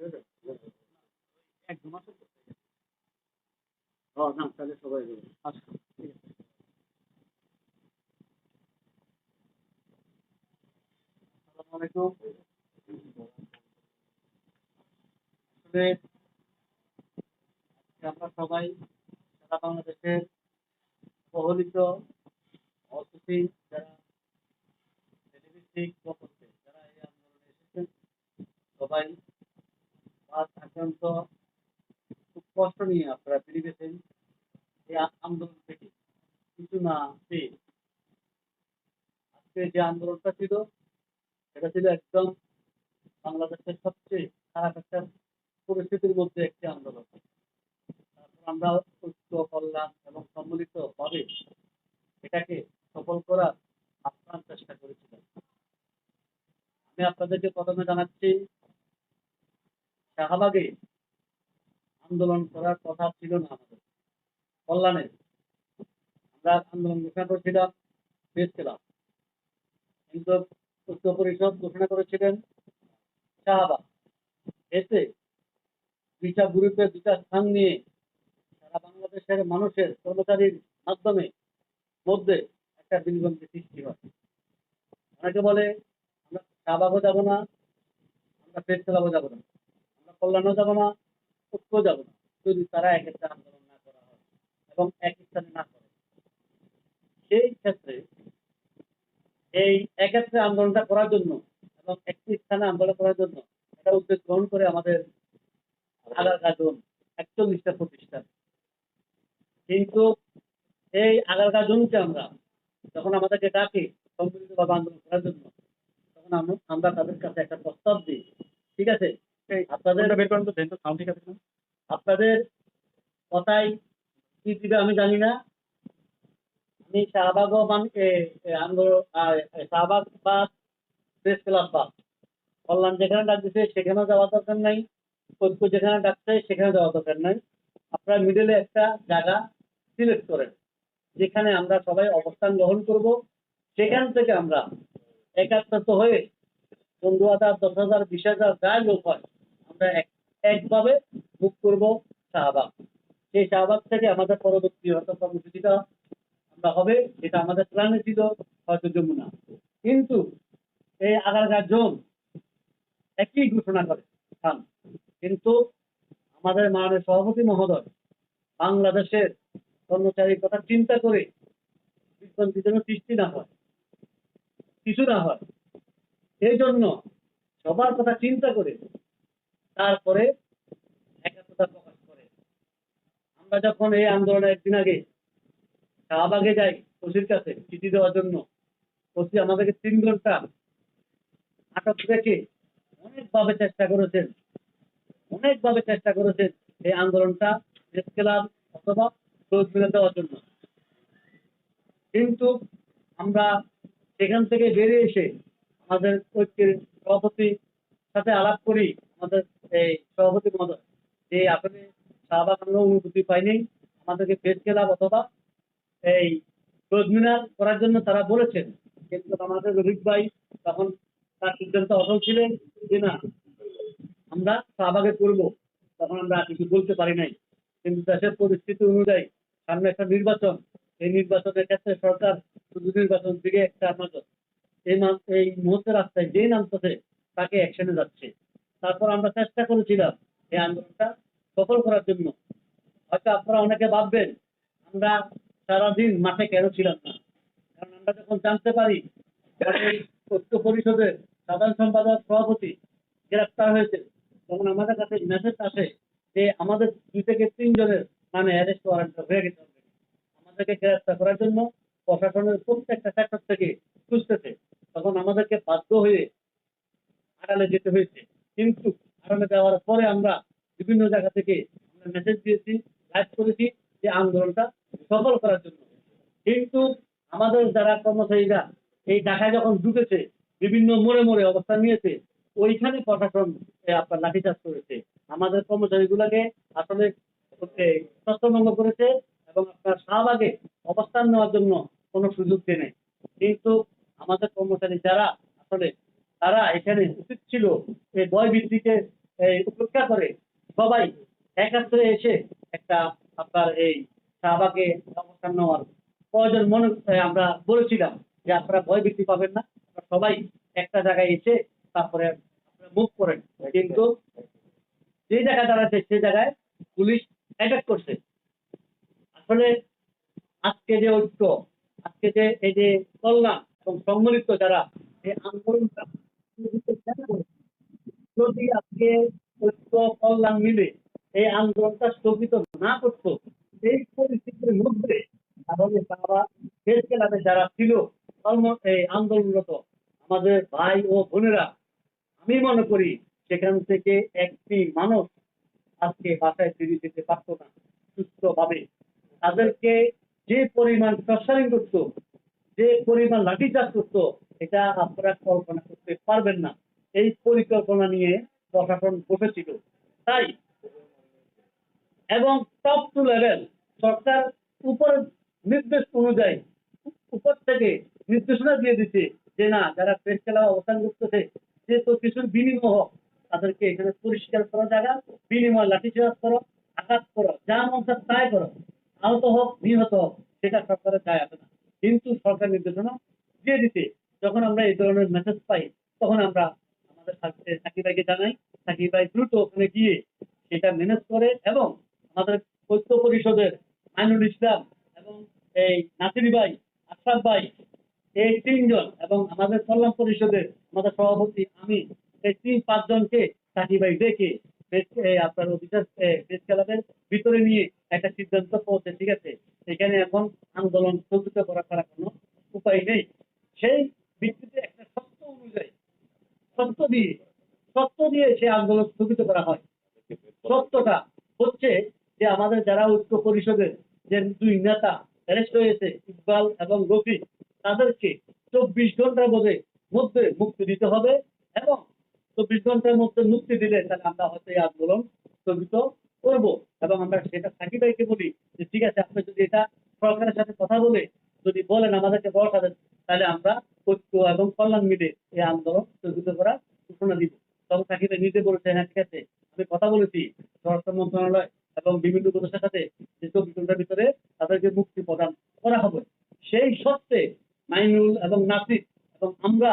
এক দু মাসের তো। ও না তাহলে সবাই যাবে। আচ্ছা ঠিক আছে। আসসালামু আলাইকুম। আসলে আমরা সবাই সারা বাংলাদেশের প্রহলিত অতিথি যারা যারা এই আন্দোলনে এসেছেন সবাই আজ আক্রান্ত খুব নিয়ে আপনারা ফিরে গেছেন এই আন্দোলন থেকে। কিছু না পেয়ে আজকে যে আন্দোলনটা ছিল এটা ছিল একদম বাংলাদেশের সবচেয়ে খারাপ একটা পরিস্থিতির মধ্যে একটি আন্দোলন। আমরা ঐক্য, কল্যাণ এবং সম্মিলিত ভাবে এটাকে সফল করার আপ্রাণ চেষ্টা করেছিলাম। আমি আপনাদেরকে প্রথমে জানাচ্ছি শাহবাগে আন্দোলন করার কথা ছিল না আমাদের। কল্যাণে আমরা আন্দোলন ঘোষণা করেছিলাম বেশ ছিলাম কিন্তু ঐক্য পরিষদ ঘোষণা করেছিলেন শাহবাগ। এতে দুইটা গ্রুপে দুটা স্থান নিয়ে সারা বাংলাদেশের মানুষের কর্মচারীর মাধ্যমে মধ্যে একটা বিলবন্দি সৃষ্টি হয়। অনেকে বলে, আমরা শাহবাগও যাব না, আমরা প্রেস ক্লাবও যাব না। কল্যাণও যাব না ঐক্য যাব না। যদি তারা এক একটা আন্দোলন না করা হয় এবং এক স্থানে না করে, সেই ক্ষেত্রে এই এক্ষেত্রে আন্দোলনটা করার জন্য এবং একটি স্থানে আন্দোলন করার জন্য এটা উদ্যোগ গ্রহণ করে আমাদের আগার গাজন একচল্লিশটা প্রতিষ্ঠান। কিন্তু এই আগার গাজনকে আমরা যখন আমাদেরকে ডাকে সম্মিলিতভাবে আন্দোলন করার জন্য, তখন আমরা- তাদের কাছে একটা প্রস্তাব দিই, ঠিক আছে? আপনাদের বের করেন তো দেখেন সাউন্ড ঠিক আছে আপনাদের কথাই কি দিবে আমি জানি না। আমি শাহবাগ শাহবাগ প্রেস ক্লাব কল্যাণ যেখানে ডাক দিচ্ছে সেখানেও যাওয়ার দরকার নাই। যেখানে ডাকছে সেখানে যাওয়ার দরকার নাই। আপনারা মিডলে একটা জায়গা সিলেক্ট করেন যেখানে আমরা সবাই অবস্থান গ্রহণ করব। সেখান থেকে আমরা একাত্মত হয়ে পনেরো হাজার দশ হাজার বিশ হাজার যাই লোক হয় আমরা একভাবে মুখ করব শাহবাগ। সেই শাহবাগ থেকে আমাদের পরবর্তী হয়তো কর্মসূচিটা আমরা হবে, যেটা আমাদের প্ল্যানে ছিল হয়তো যমুনা। কিন্তু এই আগারগাঁ জোন একই ঘোষণা করে খান কিন্তু আমাদের মাননীয় সভাপতি মহোদয় বাংলাদেশের কর্মচারীর কথা চিন্তা করে বিভ্রান্তি যেন সৃষ্টি না হয়, কিছু না হয়। এই জন্য সবার কথা চিন্তা করে তারপরে একাত্মতা প্রকাশ করে। আমরা যখন এই আন্দোলনের একদিন আগে শাহবাগে যাই ওসির কাছে চিঠি দেওয়ার জন্য, ওসি আমাদেরকে তিন ঘণ্টা আটক রেখে অনেকভাবে চেষ্টা করেছেন, অনেকভাবে চেষ্টা করেছেন এই আন্দোলনটা ক্লাব অথবা রোজ মিলে দেওয়ার জন্য। কিন্তু আমরা সেখান থেকে বেরিয়ে এসে আমাদের ঐক্যের সভাপতির সাথে আলাপ করি। আমাদের, এই সভাপতি মহোদয় যে আসলে শাহবাগ আমরা অনুভূতি পাইনি আমাদেরকে প্রেস ক্লাব অথবা এই রোজমিনার করার জন্য তারা বলেছেন। কিন্তু আমাদের রফিক ভাই তখন তার সিদ্ধান্ত অটল ছিলেন যে না, আমরা শাহবাগে করব। তখন আমরা কিছু বলতে পারি নাই। কিন্তু দেশের পরিস্থিতি অনুযায়ী সামনে একটা নির্বাচন। এই নির্বাচনের ক্ষেত্রে সরকার শুধু নির্বাচন দিকে একটা মা- এই মুহূর্তে রাস্তায় যেই নামতেছে, তাকে অ্যাকশনে যাচ্ছে। তারপর আমরা চেষ্টা করেছিলাম এই আন্দোলনটা সফল করার জন্য। হয়তো আপনারা অনেকে ভাববেন, আমরা সারাদিন মাঠে কেন ছিলাম না? কারণ আমরা যখন জানতে পারি ঐক্য পরিষদের সাধারণ সম্পাদক সভাপতি গ্রেফতার হয়েছে, তখন আমাদের কাছে মেসেজ আসে যে আমাদের দুই থেকে তিনজনের নামে অ্যারেস্ট ওয়ারেন্ট হয়ে গেছে। আমাদেরকে গ্রেফতার করার জন্য প্রশাসনের প্রত্যেকটা সেক্টর থেকে খুঁজতেছে। তখন আমাদেরকে বাধ্য হয়ে আড়ালে যেতে হয়েছে। কিন্তু আড়ালে যাওয়ার পরে আমরা বিভিন্ন জায়গা থেকে আমরা মেসেজ দিয়েছি লাইভ করেছি যে আন্দোলনটা সফল করার জন্য। কিন্তু আমাদের যারা কর্মচারীরা এই ঢাকায় যখন ঢুকেছে, বিভিন্ন মোড়ে মোড়ে অবস্থান নিয়েছে, ওইখানে প্রশাসন আপনার লাঠিচার্জ করেছে। আমাদের কর্মচারীগুলোকে আসলে ছত্রভঙ্গ করেছে এবং আপনার শাহবাগে অবস্থান নেওয়ার জন্য কোনো সুযোগ দেয় কিন্তু আমাদের কর্মচারী যারা আসলে তারা এখানে উচিত ছিল। এই বয় এই উপেক্ষা করে সবাই একাত্রে এসে একটা আপনার এই শাহবাগে অবস্থান নেওয়ার প্রয়োজন মনে আমরা বলেছিলাম যে আপনারা ভয় বৃদ্ধি পাবেন না সবাই একটা জায়গায় এসে তারপরে মুভ করেন। কিন্তু যে জায়গায় দাঁড়াচ্ছে সেই জায়গায় পুলিশ অ্যাটাক করছে। আসলে আজকে যে ঐক্য, আজকে যে এই যে কল্যাণ এবং সম্মিলিত যারা এই আন্দোলনটা যদি আজকে ঐক্য কল্যাণ মিলে এই আন্দোলনটা স্থগিত না করতো, এই পরিস্থিতির মধ্যে তারা দেশ ক্লাবে যারা ছিল আন্দোলনরত আমাদের ভাই ও বোনেরা, আমি মনে করি সেখান থেকে একটি মানুষ আজকে বাসায় ফিরে যেতে পারতো না সুস্থভাবে। তাদেরকে যে পরিমাণ টর্চারিং করতো যে পরিমাণ লাঠিচার্জ করতো, এটা আপনারা কল্পনা করতে পারবেন না। এই পরিকল্পনা নিয়ে প্রশাসন বসেছিল। তাই এবং টপ টু লেভেল সরকার উপর নির্দেশ অনুযায়ী, উপর থেকে নির্দেশনা দিয়ে দিচ্ছে যে না, যারা প্রেস খেলা অবস্থান করতেছে, যে তো কিছুর বিনিময় হোক, তাদেরকে এখানে পরিষ্কার করা, জায়গা বিনিময় লাঠিচার্জ করো, আঘাত করো, যা মন তাই করো। আহত হোক, নিহত হোক, সেটা সরকারের দায় আসে না। কিন্তু সরকার নির্দেশনা দিয়ে দিতে। যখন আমরা এই ধরনের মেসেজ পাই, তখন আমরা আমাদের সাকিব ভাইকে জানাই। সাকিব ভাই দ্রুত ওখানে গিয়ে সেটা ম্যানেজ করে এবং আমাদের ঐক্য পরিষদের মাইনুল ইসলাম এবং এই নাসির ভাই, আশরাফ ভাই, এই তিনজন এবং আমাদের কল্যাণ পরিষদের আমাদের সভাপতি আমি এই তিন পাঁচজনকে সাকিব ভাই এই আপনার অফিসার প্রেস ক্লাবের ভিতরে নিয়ে একটা সিদ্ধান্ত পৌঁছে, ঠিক আছে? এখানে এখন আন্দোলন স্থগিত করা ছাড়া কোনো উপায় নেই। সেই ভিত্তিতে একটা সত্য অনুযায়ী সত্য দিয়ে সত্য দিয়ে সে আন্দোলন স্থগিত করা হয়। সত্যটা হচ্ছে যে আমাদের যারা ঐক্য পরিষদের যে দুই নেতা, অ্যারেস্ট হয়েছে, ইকবাল এবং রফিক, তাদেরকে চব্বিশ ঘণ্টার মধ্যে মধ্যে মুক্তি দিতে হবে এবং চব্বিশ ঘণ্টার মধ্যে মুক্তি দিলে তাহলে আমরা হয়তো এই আন্দোলন স্থগিত করব এবং আমরা সেটা সাকিব ভাইকে বলি যে, ঠিক আছে, আপনি যদি এটা সরকারের সাথে কথা বলে যদি বলেন আমাদেরকে ভরসা দেন, তাহলে আমরা ঐক্য এবং কল্যাণ মিলে এই আন্দোলন স্থগিত করার ঘোষণা দিব। তখন সাকিব ভাই নিজে বলেছে হ্যাঁ ঠিক আছে, আমি কথা বলেছি স্বরাষ্ট্র মন্ত্রণালয় এবং বিভিন্ন উপদেষ্টার সাথে যে চব্বিশ ঘণ্টার ভিতরে তাদেরকে মুক্তি প্রদান করা হবে। সেই সত্ত্বে মাইনুল এবং নাসির এবং আমরা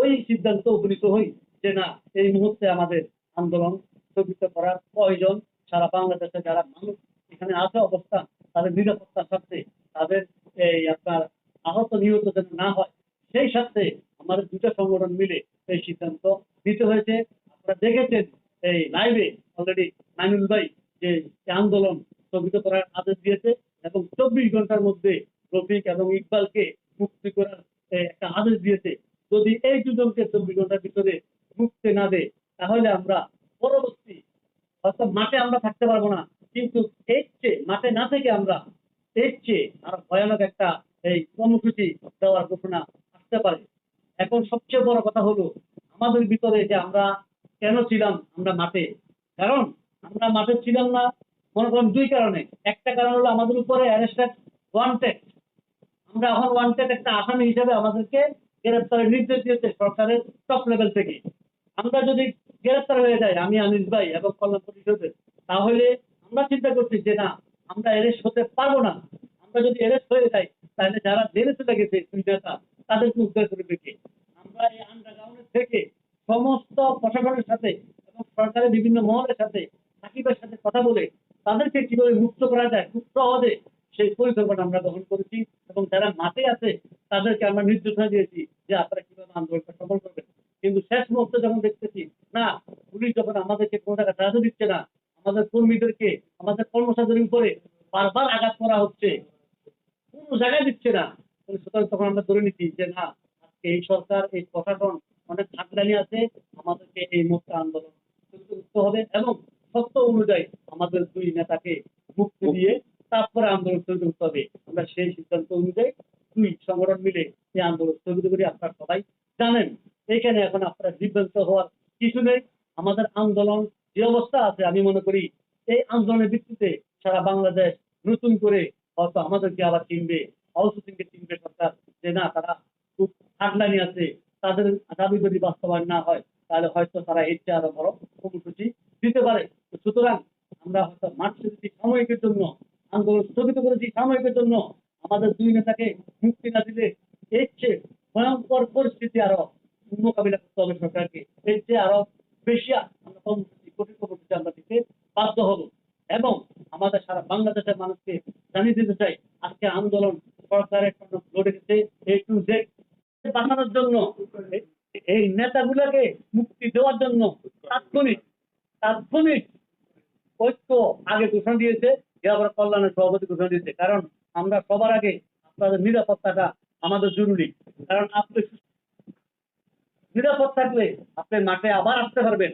ওই সিদ্ধান্ত উপনীত হই। যে না, এই মুহূর্তে আমাদের আন্দোলন স্থগিত করার প্রয়োজন। সারা বাংলাদেশে যারা মানুষ এখানে আছে অবস্থান, তাদের নিরাপত্তার স্বার্থে তাদের এই আপনার আহত নিহত যেন না হয়, সেই স্বার্থে আমাদের দুটো সংগঠন মিলে এই সিদ্ধান্ত নিতে হয়েছে। আপনারা দেখেছেন এই লাইভে অলরেডি মাইনুল ভাই যে আন্দোলন স্থগিত করার আদেশ দিয়েছে এবং চব্বিশ ঘণ্টার মধ্যে রফিক এবং ইকবালকে মুক্তি করার একটা আদেশ দিয়েছে। যদি এই দুজনকে চব্বিশ ঘণ্টার ভিতরে মুক্তি না দেয় তাহলে আমরা পরবর্তী হয়তো মাঠে আমরা থাকতে পারব না। কিন্তু এর চেয়ে মাঠে না থেকে আমরা এর চেয়ে আরও ভয়ানক একটা এই কর্মসূচি দেওয়ার ঘোষণা আসতে পারে। এখন সবচেয়ে বড় কথা হলো আমাদের ভিতরে যে আমরা কেন ছিলাম আমরা মাঠে? কারণ আমরা মাঠে ছিলাম না, মনে করেন দুই কারণে। একটা কারণ হলো আমাদের উপরে অ্যারেস্টেড ওয়ান্টেড আমরা এখন ওয়ান্টেড একটা আসামি হিসেবে আমাদেরকে গ্রেপ্তারের নির্দেশ দিয়েছে সরকারের টপ লেভেল থেকে। আমরা যদি গ্রেপ্তার হয়ে যাই, আমি আনিস ভাই এবং কল্যাণ পরিষদের তাহলে আমরা চিন্তা করছি যে না, আমরা অ্যারেস্ট হতে পারব না। আমরা যদি অ্যারেস্ট হয়ে যাই, তাহলে যারা জেলে চলে গেছে, দুই নেতা তাদেরকে উদ্ধার করবে কে? আমরা এই আন্ডারগ্রাউন্ডের থেকে সমস্ত প্রশাসনের সাথে এবং সরকারের বিভিন্ন মহলের সাথে সাকিবের সাথে কথা বলে তাদেরকে কীভাবে মুক্ত করা যায় খুব সহজে সেই পরিকল্পনা আমরা গ্রহণ করেছি এবং যারা মাঠে আছে, তাদেরকে আমরা নির্দেশনা দিয়েছি যে আপনারা কীভাবে আন্দোলনটা সফল করবেন। কিন্তু শেষ মুহূর্তে যখন দেখতেছি, না, পুলিশ যখন আমাদেরকে কোনো টাকা সাহায্য দিচ্ছে না, আমাদের কর্মীদেরকে, আমাদের কর্মচারীদের উপরে বারবার আঘাত করা হচ্ছে, কোনো জায়গায় দিচ্ছে না সুতরাং তখন আমরা ধরে নিচ্ছি যে, না, আজকে এই সরকার, এই প্রশাসন অনেক ঠাকরানি আছে, আমাদেরকে এই মুক্ত আন্দোলন করতে হবে এবং সত্য অনুযায়ী আমাদের দুই নেতাকে মুক্তি দিয়ে তারপরে আন্দোলন স্থগিত করতে হবে। আমরা সেই সিদ্ধান্ত অনুযায়ী দুই সংগঠন মিলে এই আন্দোলন স্থগিত করি, আপনারা সবাই জানেন। এখানে এখন আপনারা বিভ্রান্ত হওয়ার কিছু নেই। আমাদের আন্দোলন যে অবস্থা আছে, আমি মনে করি এই আন্দোলনের ভিত্তিতে সারা বাংলাদেশ নতুন করে হয়তো আমাদেরকে আবার চিনবে আউটসোর্সিংকে চিনবে সরকার যে না, তারা খুব ঠান্ডানি আছে। তাদের দাবি যদি বাস্তবায়ন না হয়, তাহলে হয়তো তারা এর চেয়ে আরও বড় কর্মসূচি দিতে পারে। সুতরাং আমরা হয়তো মাঠ সাময়িকের জন্য আন্দোলন স্থগিত করেছি সাময়িকের জন্য আমাদের দুই নেতাকে মুক্তি না দিলে চেয়ে ভয়ঙ্কর পরিস্থিতি আরও মোকাবিলা করতে হবে সরকারকে। এর চেয়ে আরও বেশি আমরা কঠিন আমরা দিতে বাধ্য হব। এবং আমাদের সারা বাংলাদেশের মানুষকে জানিয়ে দিতে চাই, আজকে আন্দোলন সরকারের জন্য লড়ে গেছে এ টু জেড বাঁচানোর জন্য, এই নেতাগুলোকে মুক্তি দেওয়ার জন্য তাৎক্ষণিক তাৎক্ষণিক ঐক্য আগে ঘোষণা দিয়েছে। এবার কল্যাণের সভাপতি ঘোষণা দিয়েছে। কারণ আমরা সবার আগে আপনাদের নিরাপত্তাটা আমাদের জরুরি। কারণ আপনি নিরাপদ থাকলে আপনি মাঠে আবার আসতে পারবেন।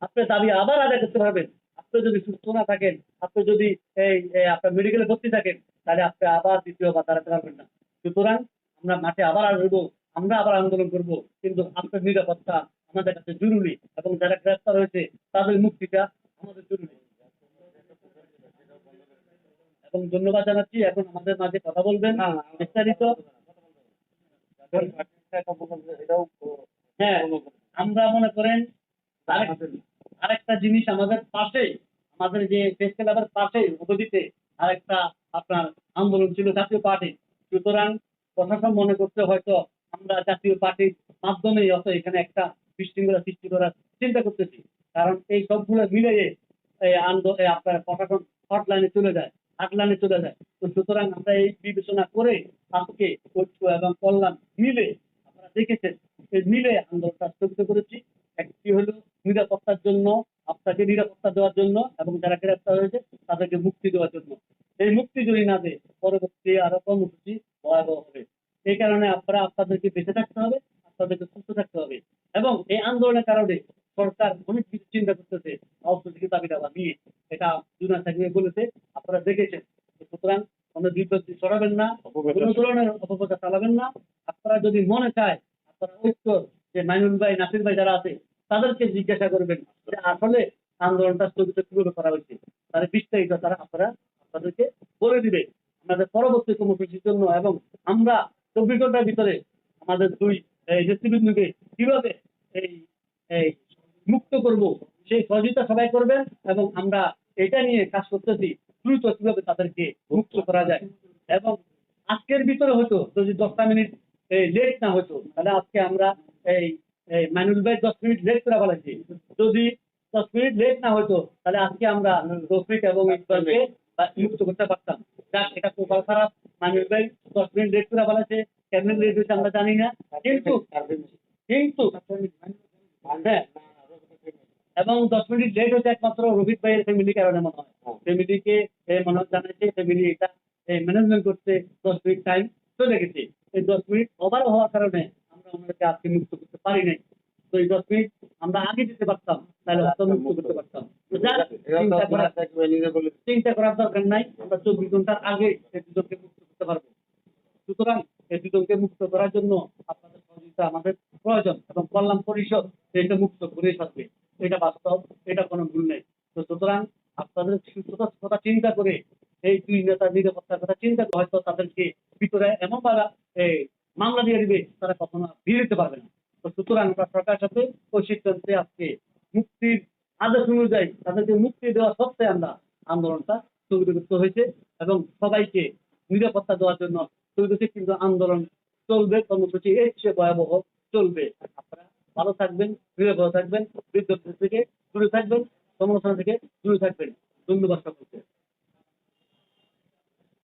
আপনার দাবি আবার আদায় করতে পারবেন। আপনি যদি সুস্থ না থাকেন, আপনি যদি এই আপনার মেডিকেলে ভর্তি থাকেন, তাহলে আপনি আবার দ্বিতীয়বার দাঁড়াতে পারবেন না। সুতরাং আমরা মাঠে আবার আসব, আমরা আবার আন্দোলন করব, কিন্তু আপনার নিরাপত্তা আমাদের কাছে জরুরি এবং যারা গ্রেপ্তার হয়েছে, তাদের মুক্তিটা আমাদের জরুরি। এবং ধন্যবাদ জানাচ্ছি। এখন আমাদের মাঝে কথা বলবেন। বিস্তারিত। হ্যাঁ আমরা মনে করেন আরেকটা জিনিস আমাদের পাশে আমাদের যে প্রেস ক্লাবের পাশে উপদিতে আরেকটা আপনার আন্দোলন ছিল জাতীয় পার্টি। সুতরাং প্রশাসন মনে করতে হয়তো আমরা জাতীয় পার্টির মাধ্যমেই অত এখানে একটা বিশৃঙ্খলা সৃষ্টি করার চিন্তা করতেছি। কারণ এই সবগুলো মিলিয়ে এই আন্দোলন আপনার প্রশাসন হটলাইনে চলে যায়। হাটলাইনে চলে যায়। তো সুতরাং আমরা এই বিবেচনা করে আজকে ঐক্য এবং কল্যাণ মিলে আপনারা দেখেছেন মিলে আন্দোলনটা স্থগিত করেছি। একটি হলো নিরাপত্তার জন্য, আপনাকে নিরাপত্তা দেওয়ার জন্য এবং যারা গ্রেপ্তার হয়েছে, তাদেরকে মুক্তি দেওয়ার জন্য। এই মুক্তি যদি না দেয়, পরবর্তী আরও কর্মসূচি ভয়াবহ হবে। এই কারণে আপনারা আপনাদেরকে বেঁচে থাকতে হবে, আপনাদেরকে সুস্থ থাকতে হবে এবং এই আন্দোলনের কারণে সরকার অনেক কিছু চিন্তা করতেছে অবস্থিত দাবি দাবা নিয়ে। এটা জুনা সাহেব বলেছে আপনারা দেখেছেন। সুতরাং কোনো বিপত্তি ছড়াবেন না কোনো ধরনের অপপ্রচার চালাবেন না। আপনারা যদি মনে চায় আপনারা ঐক্য যে মাইনুল ভাই নাসির ভাই যারা আছে তাদেরকে জিজ্ঞাসা করবেন যে আসলে আন্দোলনটা স্থগিত কীভাবে করা হয়েছে। তার বিস্তারিত তারা আপনারা আপনাদেরকে বলে দিবে। আমাদের পরবর্তী কর্মসূচির জন্য এবং আমরা চব্বিশ ঘণ্টার ভিতরে আমাদের দুই নেতৃবৃন্দকে কীভাবে এই এই মুক্ত করব সেই সহযোগিতা সবাই করবেন এবং আমরা এটা নিয়ে কাজ করতেছি। দ্রুত কীভাবে তাদেরকে মুক্ত করা যায়? এবং আজকের ভিতরে হতো যদি দশটা মিনিট লেট না হতো তাহলে আজকে আমরা এই মানুল ভাই দশ মিনিট লেট করে বলেছি যদি দশ মিনিট লেট না হতো তাহলে আজকে আমরা রফিক এবং ইকবালকে মুক্ত করতে পারতাম। যাক, এটা কপাল খারাপ। মানুল ভাই দশ মিনিট লেট করে বলেছে কেমন লেট হয়েছে আমরা জানি না। কিন্তু কিন্তু হ্যাঁ। এবং দশ মিনিট লেট হচ্ছে একমাত্র রফিক ভাইয়ের ফ্যামিলি কারণে মনে হয়। ফ্যামিলিকে মনে হয় জানাচ্ছে ফ্যামিলি এটা ম্যানেজমেন্ট করতে দশ মিনিট টাইম চলে গেছে এই দশ মিনিট ওভার হওয়ার কারণে আমরা ওনাদেরকে আজকে মুক্ত করতে পারি নাই। তো এই দশ মিনিট আমরা আগে দিতে পারতাম তাহলে হয়তো মুক্ত করতে পারতাম। চিন্তা করার চিন্তা করার দরকার নাই আমরা চব্বিশ ঘণ্টার আগে এই দুজনকে মুক্ত করতে পারব। সুতরাং এই দুজনকে মুক্ত করার জন্য আপনাদের সহযোগিতা আমাদের প্রয়োজন এবং কল্যাণ পরিষদ এটা মুক্ত করে থাকবে। এটা বাস্তব, এটা কোনো ভুল নেই। তো সুতরাং আপনাদের কথা চিন্তা করে এই দুই নেতার নিরাপত্তার কথা চিন্তা করে হয়তো তাদেরকে ভিতরে এমন এই মামলা দিয়ে দিবে, তারা কখনো ফিরে যেতে পারবে না। তো সুতরাং আমরা সরকারের সাথে ওই সিদ্ধান্তে আজকে মুক্তির আদেশ অনুযায়ী তাদেরকে মুক্তি দেওয়া সত্ত্বে আমরা আন্দোলনটা স্থগিত করতে হয়েছে এবং সবাইকে নিরাপত্তা দেওয়ার জন্য স্থগিত কিন্তু আন্দোলন চলবে। কর্মসূচি এর চেয়ে ভয়াবহ চলবে। আপনারা ভালো থাকবেন নিরাপদ থাকবেন বিদ্যুৎ থেকে দূরে থাকবেন সমালোচনা থেকে দূরে থাকবেন। ধন্যবাদ সকলকে।